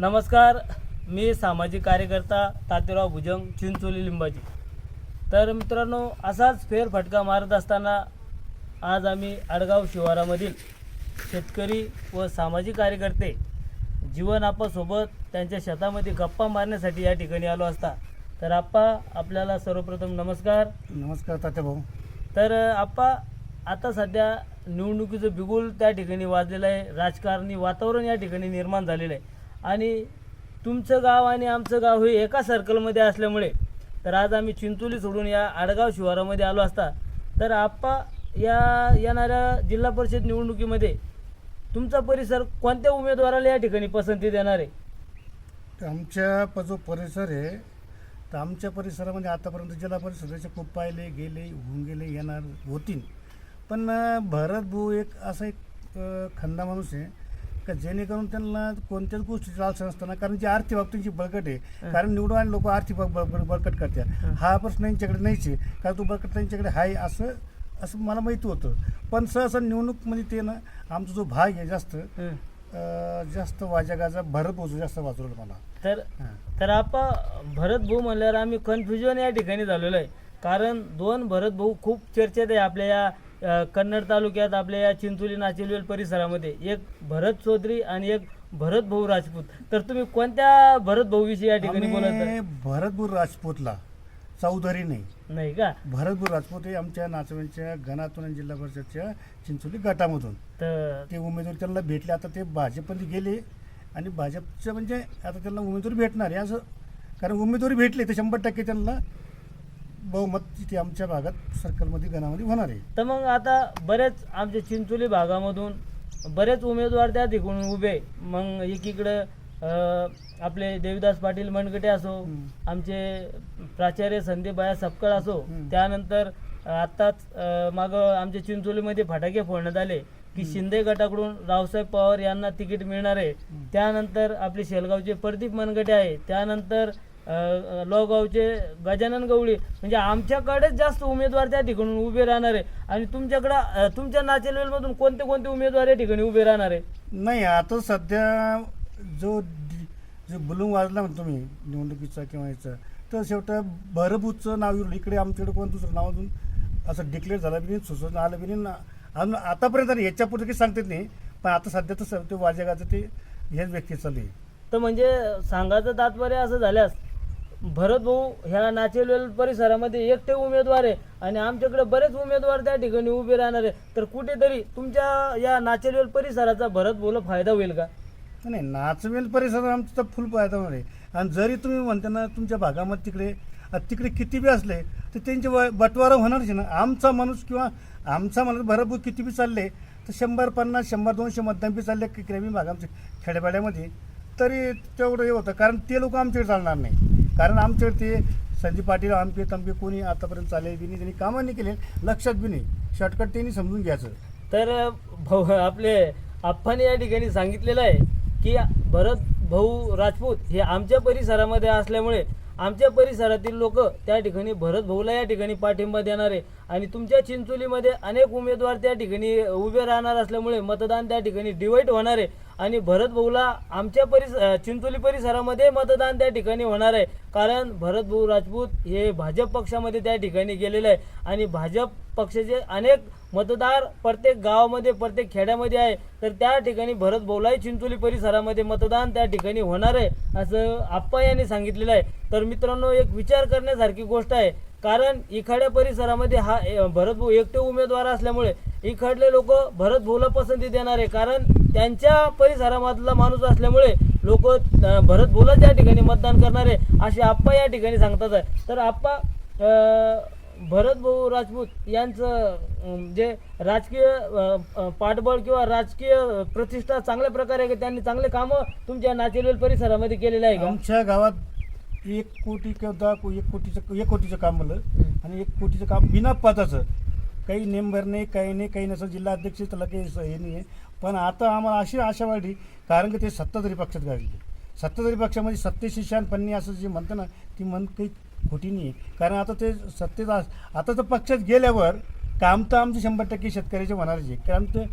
नमस्कार मी सामाजिक कार्यकर्ता तातेराव भुजंग चिंचोली लिंबाची तर मित्रांनो असाच फेरफटका मारत असताना आज आम्ही आडगाव शिवारामधील शेतकरी व सामाजिक कार्यकर्ते जीवन आप्पासोबत त्यांच्या शेतामध्ये गप्पा मारण्यासाठी या ठिकाणी आलो असता. तर आप्पा आपल्याला सर्वप्रथम नमस्कार. नमस्कार तात्या भाऊ तर आप्पा आता सध्या निवडणुकीचं बिगुल त्या ठिकाणी वाजलेलं आहे. राजकारणी वातावरण या ठिकाणी निर्माण झालेलं आहे. आणि तुमचं गाव आणि आमचं गाव हे एका सर्कलमध्ये असल्यामुळे तर आज आम्ही चिंचोली सोडून या आडगाव शिवारामध्ये आलो असता तर आप्पा या येणाऱ्या जिल्हा परिषद निवडणुकीमध्ये तुमचा परिसर कोणत्या उमेदवाराला या ठिकाणी पसंती देणार आहे? तर आमच्या जो परिसर आहे तर आमच्या परिसरामध्ये आतापर्यंत जिल्हा परिषदेचे खूप पाहिले गेले होऊन गेले येणार होतील पण भरत भाऊ एक असा एक खंदा माणूस आहे का जेणेकरून त्यांना कोणत्याच गोष्टीची लालसा नसताना कारण जी आर्थिक बाब त्यांची बळकट आहे कारण निवडून आणि लोक आर्थिक बाब बळ- बळ- बळकट करतात. हा. प्रश्न यांच्याकडे नाहीच आहे कारण तो बळकट त्यांच्याकडे आहे असं असं मला माहिती होतं. पण सहसा निवडणूकमध्ये ते ना आमचा जो भाग आहे जास्त हं. अं, जास्त वाजा गाजा भरत बोजू जास्त वाजवलं मला. तर हां. तर आपण भरत भाऊ म्हणल्यावर आम्ही कन्फ्युजन या ठिकाणी झालेलो आहे. कारण दोन भरत भाऊ खूप चर्चेत आहे आपल्या या कन्नड तालुक्यात आपल्या या चिंचोली नाचेलवेल परिसरामध्ये एक भरत चौधरी आणि एक भरत भाऊ राजपूत. तर तुम्ही कोणत्या भरत भाऊविषयी या ठिकाणी बोलत भरतपूर राजपूतला चौधरी नाही. नाही का? भरतपूर राजपूत हे आमच्या नाचव्यांच्या गणातून आणि जिल्हा परिषदच्या चिंचोली गटामधून. तर ते उमेदवार त्यांना भेटले आता ते भाजपमध्ये गेले आणि भाजपचं म्हणजे आता त्यांना उमेदवारी भेटणार आहे असं कारण उमेदवारी भेटली तर शंभर टक्के त्यांना बहुमत तिथे आमच्या भागात सर्कलमध्ये गणामध्ये होणार आहे तर मग आता बरेच आमच्या चिंचोली भागामधून बरेच उमेदवार त्या ठिकाणी उभे. मग एकीकडं अ, आपले देवीदास पाटील मनगटे असो हम्म. आमचे प्राचार्य संदीप बाया सपकाळ असो हम्म. त्यानंतर आत्ताच मागं आमच्या चिंचोलीमध्ये फटाके फोडण्यात आले की शिंदे गटाकडून रावसाहेब पवार यांना तिकीट मिळणार आहे त्यानंतर आपले शेलगावचे प्रदीप मनगटे आहे त्यानंतर लोहगावचे गजानन गवळी. म्हणजे आमच्याकडेच जास्त उमेदवार त्या ठिकाणून उभे राहणार आहे. आणि तुमच्याकडं तुमच्या नाचेलवेलमधून कोणते कोणते उमेदवार या ठिकाणी उभे राहणार आहे? नाही आता सध्या जो जो बुलून वाजला म्हणतो मी निवडणुकीचा किंवा याचा तर शेवटा भरभूतचं नाव येऊन इकडे आमच्याकडे कोण दुसरं नाव अजून असं डिक्लेअर झालं बी नाही आलं बी नाही. ना अजून आतापर्यंत याच्यापुढे काही सांगता येत नाही पण आता सध्या तर ते वाजेगाचं ते हेच व्यक्ती चालू आहे. तर म्हणजे सांगायचं तात्पर्य असं झाल्यास भरत भाऊ ह्या नाचेलवेल परिसरामध्ये एकटे उमेदवार आहे आणि आमच्याकडे बरेच उमेदवार त्या ठिकाणी उभे राहणार आहे. तर कुठेतरी तुमच्या या नाचेलवेल परिसराचा भरत भाऊला फायदा होईल का? नाही नाचवेल परिसर आमचं तर फुल फायदा होणार आहे. आणि जरी तुम्ही म्हणता ना तुमच्या भागामध्ये तिकडे तिकडे किती बी असले तर त्यांचे व- बटवारा होणारच आहे ना. आमचा माणूस किंवा आमचा माणूस भरपूर किती बी चालले तर शंभर पन्नास शंभर दोनशे मतदान बी चालले की ग्रामीण भागामध्ये खेड्यापाड्यामध्ये तरी तेवढं हे होतं. कारण ते लोक आमच्याकडे चालणार नाही. कारण आमच्यावरती ते संदीप पाटील आमके तमके कोणी आतापर्यंत चालेल बी नाही त्यांनी कामं नाही केले लक्षात बी नाही. शॉर्टकट त्यांनी समजून घ्यायचं. तर भाऊ आपले आप्पाने या ठिकाणी सांगितलेलं आहे की भरत भाऊ राजपूत हे आमच्या परिसरामध्ये असल्यामुळे आमच्या परिसरातील लोक त्या ठिकाणी भरत भाऊला या ठिकाणी पाठिंबा देणारे आणि तुमच्या चिंचोलीमध्ये अनेक उमेदवार त्या ठिकाणी उभे राहणार असल्यामुळे मतदान त्या ठिकाणी डिवाईड होणार आहे. आणि भरत भाऊला आमच्या परिस चिंचोली परिसरामध्ये मतदान त्या ठिकाणी होणार आहे. कारण भरत भाऊ राजपूत हे भाजप पक्षामध्ये त्या ठिकाणी गेलेले आहे. आणि भाजप पक्षाचे अनेक मतदार प्रत्येक गावामध्ये प्रत्येक खेड्यामध्ये आहे. तर त्या ठिकाणी भरत भाऊलाही चिंचोली परिसरामध्ये मतदान त्या ठिकाणी होणार आहे असं आप्पा यांनी सांगितलेलं आहे. तर मित्रांनो एक विचार करण्यासारखी गोष्ट आहे. कारण इखाड्या परिसरामध्ये हा भरतभाऊ एकटे उमेदवार असल्यामुळे इकडले लोक भरतभाऊला पसंती देणार. आहे कारण त्यांच्या परिसरामधला माणूस असल्यामुळे लोक भरतभाऊला त्या ठिकाणी मतदान करणार आहे असे आप्पा या ठिकाणी सांगतात. आहे तर आप्पा भरतभाऊ भरत भाऊ राजपूत यांचं जे राजकीय पाठबळ किंवा राजकीय प्रतिष्ठा चांगल्या प्रकारे त्यांनी चांगले कामं तुमच्या नाचेलवेल परिसरामध्ये केलेले आहे आमच्या गावात एक कोटी किंवा दहा को एक कोटीचं एक कोटीचं काम म्हणलं. आणि एक कोटीचं काम बिना पदाचं. काही नेंबर नाही काही नाही काही नसेल जिल्हा अध्यक्ष त्याला काही हे नाही आहे पण आता आम्हाला अशी आशा वाढली कारण की ते सत्ताधारी पक्षात गाडले सत्ताधारी पक्षामध्ये सत्तेशी शानपन्नी असं जे म्हणतं ना ती म्हण काही खोटी नाही आहे कारण आता ते सत्तेत अस- आता तर पक्षात गेल्यावर काम तर आमचे शंभर टक्के शेतकऱ्याचे होणारच आहे. कारण ते